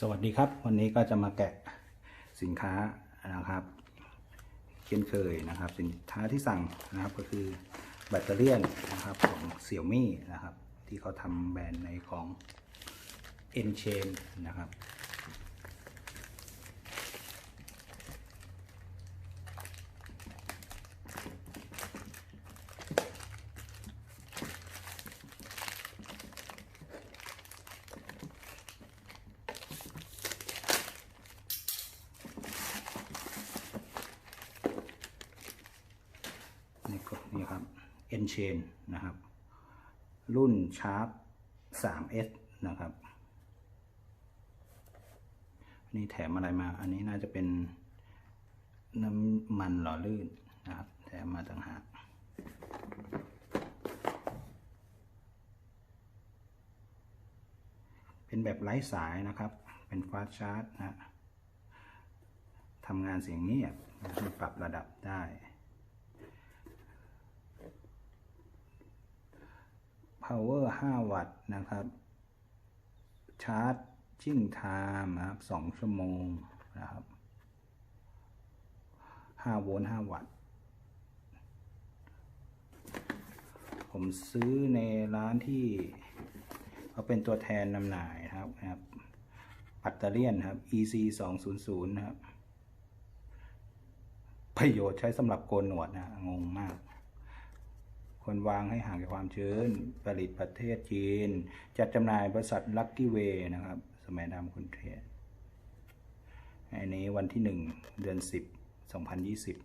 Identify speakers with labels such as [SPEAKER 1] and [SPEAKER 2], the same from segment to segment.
[SPEAKER 1] สวัสดีครับ วันนี้ก็จะมาแกะสินค้านะครับเช่นเคยนะครับ สินค้าที่สั่งนะครับก็คือแบตเตอรี่นนะครับของเสี่ยวมี่นะครับ ที่เขาทำแบรนด์ในของ N Chain นะครับ นี่ก็นี่ครับ N Chain นะครับ รุ่น Sharp 3S นะครับนี่แถมอะไรมา อันนี้น่าจะเป็นน้ำมันหล่อลื่นนะครับแถมมาต่างหากเป็นแบบไร้สายนะครับ เป็นฟาสชาร์จนะทำงานเสียงเงียบนะครับปรับระดับได้ power 5 วัตต์นะครับ ชาร์จชิ่งไทม์นะครับ2ชั่วโมงนะครับ5โวลต์5วัตต์ ผมซื้อในร้านที่เขาเป็นตัวแทนนำหน่ายนะครับนะครับปัตเตอรี่ยนครับ EC 2 0 0นะครับ ประโยชน์ใช้สำหรับโกนหนวดนะ งงมาก ควรวางให้ห่างจากความชื้น ผลิตประเทศจีน จัดจำหน่ายบริษัทลั c กี้เวนะครับ สมัยดำคุณเทศอันนี้วันที่หนึ่งเดือนสิบสองพันยี่สิบ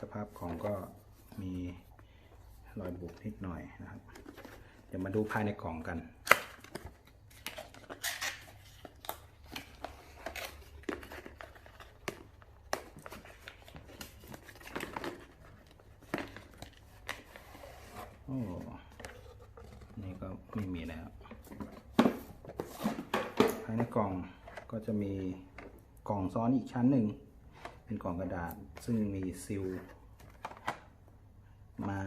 [SPEAKER 1] สภาพของก็มีรอยบุบนิดหน่อยนะครับ เดี๋ยวมาดูภายในกล่องกัน โอ้ นี่ก็ ไม่มีแล้วภายในกล่องก็จะมีกล่องซ้อนอีกชั้นหนึ่ง เป็นกล่องกระดาษซึ่งมีซิลมา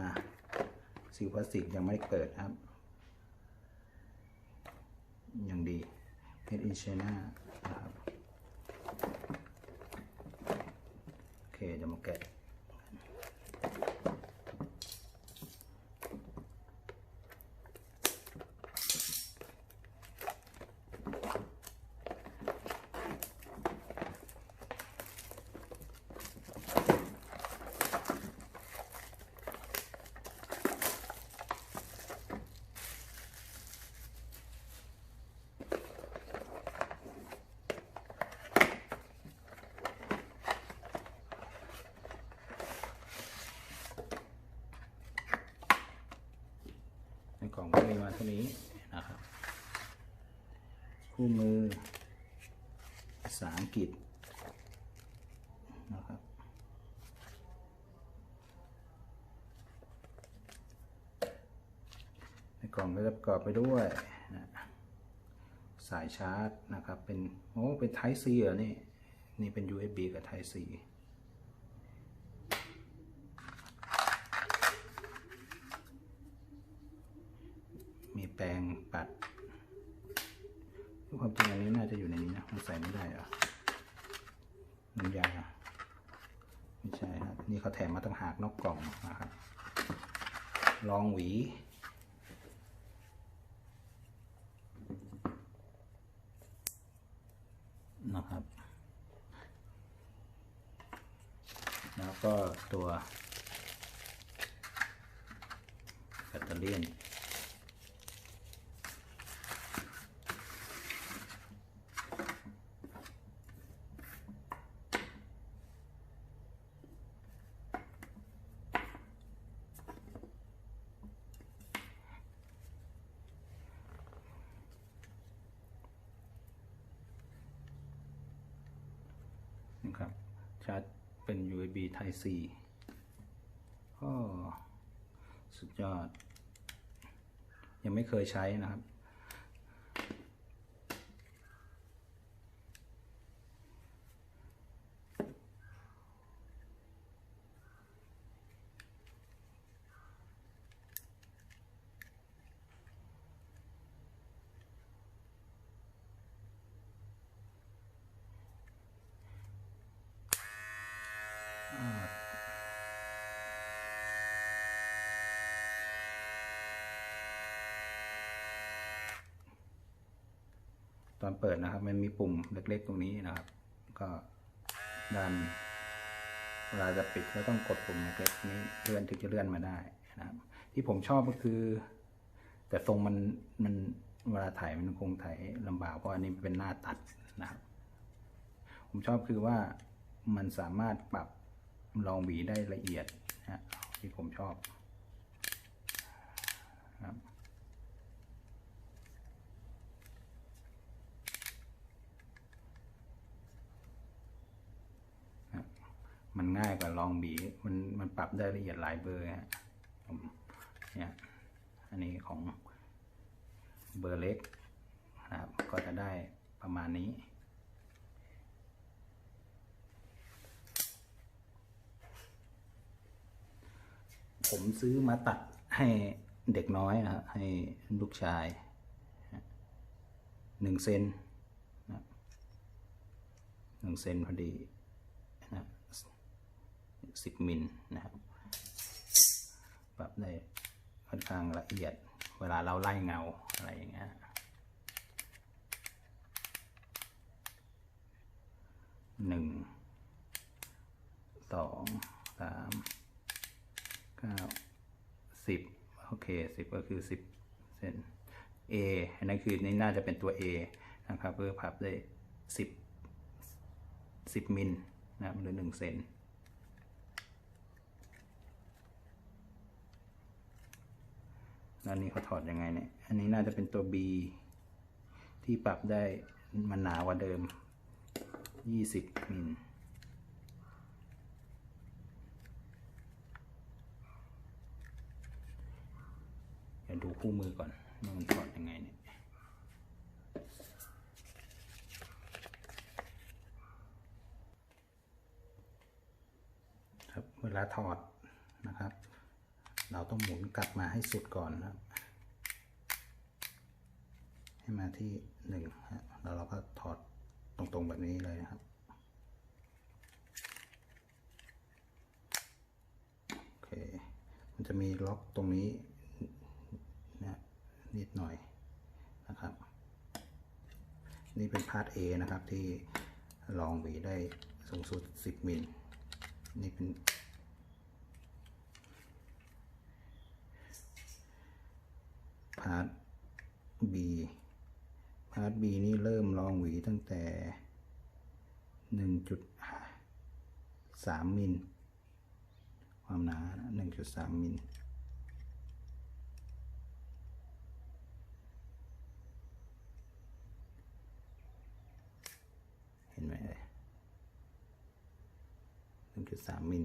[SPEAKER 1] ซิลพลาสติกยังไม่ได้เปิดครับอย่างดี Made in China นะครับ โอเคเดี๋ยวมาแกะ ก็มีมาเท่านี้นะครับ คู่มือภาษาอังกฤษนะครับในกล่องก็จะประกอบไปด้วยนะสายชาร์จนะครับ เป็น โอ้ เป็น Type C เหรอนี่ นี่เป็น USB กับ Type C มีแปรงปัด ความจริงอันนี้น่าจะอยู่ในนี้นะมันใส่ไม่ได้เหรอน้ำยาไม่ใช่ครับนี่เขาแถมมาตั้งหากนอกกล่องนะครับ ลองหวีนะครับ แล้วก็ตัวแบตเตอรี่ นะครับชาร์จเป็น USB Type C ก็สุดยอด ยังไม่เคยใช้นะครับ อนเปิดนะครับ มันมีปุ่มเล็กๆตรงนี้นะครับ ก็ดันเวลาจะปิดก็ต้องกดปุ่มเล็กๆนี้เลื่อนถึงจะเลื่อนมาได้นะครับ ที่ผมชอบก็คือ แต่ทรงมันมันเวลาถ่ายมันคงถ่ายลำบากเพราะอันนี้เป็นหน้าตัดนะครับ ผมชอบคือว่ามันสามารถปรับรองหวีได้ละเอียดนะที่ผมชอบครับครับ มันง่ายกว่าลองหวีมันมันปรับได้ละเอียดหลายเบอร์ฮะผมเนี่ยอันนี้ของเบอร์เล็กนะครับ ก็จะได้ประมาณนี้ ผมซื้อมาตัดให้เด็กน้อยนะครับให้ลูกชายหนึ่งเซนนะหนึ่งเซนพอดี 10 มิลนะครับ ปรับได้ค่อนข้างละเอียด เวลาเราไล่เงาอะไรอย่างเงี้ยหนึ่งสองสามเก้าสิบโอเคสิบก็คือสิบเซนเอันนั้นคือนี่น่าจะเป็นตัว A นะครับเพื่อพับได้สิบสิบมิลนะครับหรือหนึ่งเซน แล้วนี่เขาถอดยังไงเนี่ย อันนี้น่าจะเป็นตัว B ที่ปรับได้มันหนากว่าเดิมยี่สิบมิลเดี๋ยวดูคู่มือก่อนว่ามันถอดยังไงเนี่ยครับเวลาถอดนะครับ เราต้องหมุนกลับมาให้สุดก่อนนะครับ ให้มาที่หนึ่งฮะแล้วเราก็ถอดตรงๆแบบนี้เลยนะครับโอเค มันจะมีล็อกตรงนี้นะนิดหน่อยนะครับ นี่เป็นพาร์ท A นะครับที่ลองหวีได้สูงสุด 10 มิล นี่เป็นาร์ท B พาร์ท B นี่เริ่มลองหวีตั้งแต่ 1.3 มิล ความหนา 1.3 มิล เห็นไหมเอ่ยหนึ่งจุดสามมิล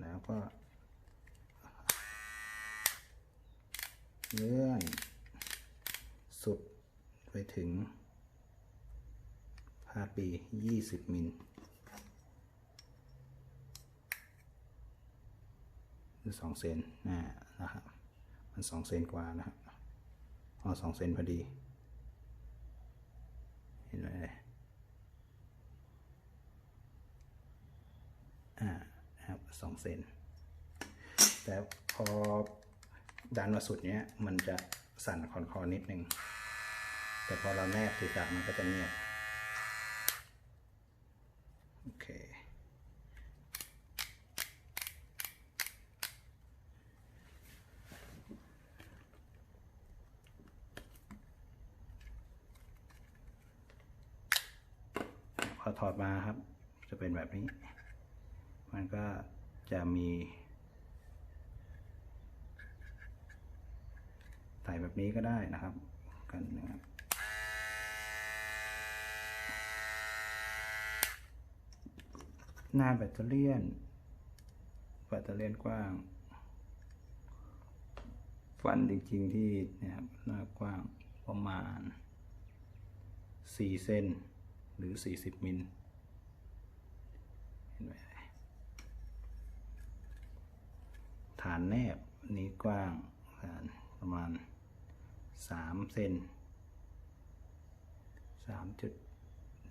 [SPEAKER 1] แล้วก็ เลื่อน สุดไปถึงพาปียี่สิบมิลหรือสองเซนนะนะครับมันสองเซนกว่านะครับอ๋อสองเซนพอดี เห็นไหมอ่านะครับสองเซนแต่พอ ดันมาสุดเนี้ยมันจะสั่นคอนคอนิดนึง แต่พอเราแนบติดกับมันก็จะเงียบ โอเค พอถอดมาครับ จะเป็นแบบนี้ มันก็จะมีใส่ แบบนี้ก็ได้นะครับ กันนะครับหน้าแบตเตอรี่แบตเตอรี่กว้าง ฟันจริงๆที่นะครับหน้ากว้างประมาณ 4 เซนหรือ 40 มิลเห็นไหมฐานแนบนนี้กว้างฐานประมาณ สามเซนสามจุด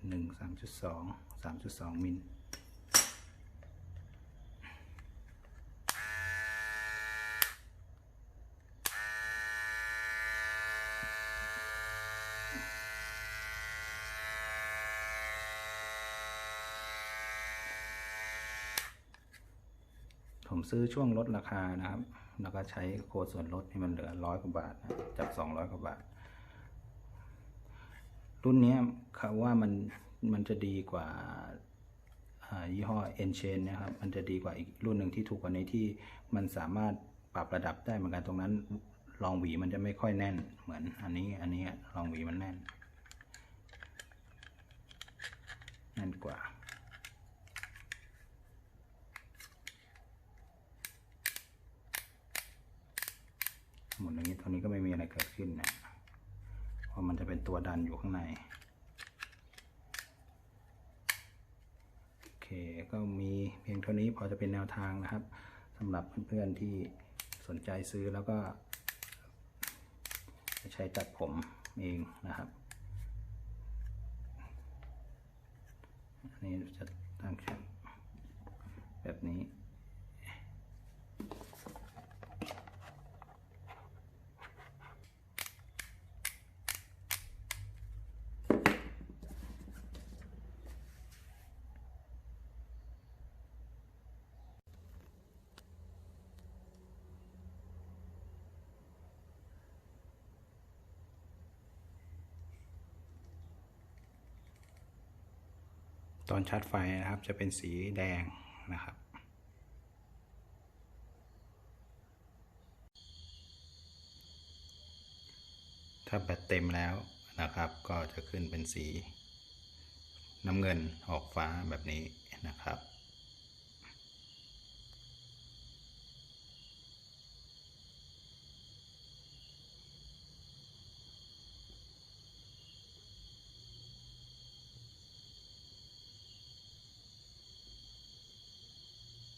[SPEAKER 1] หนึ่งสามจุดสองสามจุดสองมิลผมซื้อช่วงลดราคานะครับ แล้วก็ใช้โค้ดส่วนลดให้มันเหลือร้อยกว่าบาทจากสองร้อยกว่าบาท รุ่นนี้เขาว่ามันมันจะดีกว่าอ่ายี่ห้อ e n c h a i n นะครับ มันจะดีกว่าอีกรุ่นหนึ่งที่ถูกกว่านี้ที่มันสามารถปรับระดับได้เหมือนกันตรงนั้นรองหวีมันจะไม่ค่อยแน่นเหมือนอันนี้อันนี้รองหวีมันแน่น แน่นกว่า หมุนอย่างนี้ตรงนี้ก็ไม่มีอะไรเกิดขึ้นนะเพราะมันจะเป็นตัวดันอยู่ข้างในโอเคก็มีเพียงเท่านี้พอจะเป็นแนวทางนะครับสำหรับเพื่อนๆที่สนใจซื้อแล้วก็จะใช้ตัดผมเองนะครับอันนี้จะตั้งแคปแบบนี้ ตอนชาร์จไฟนะครับจะเป็นสีแดงนะครับ ถ้าแบตเต็มแล้วนะครับ ก็จะขึ้นเป็นสีน้ำเงินออกฟ้าแบบนี้นะครับ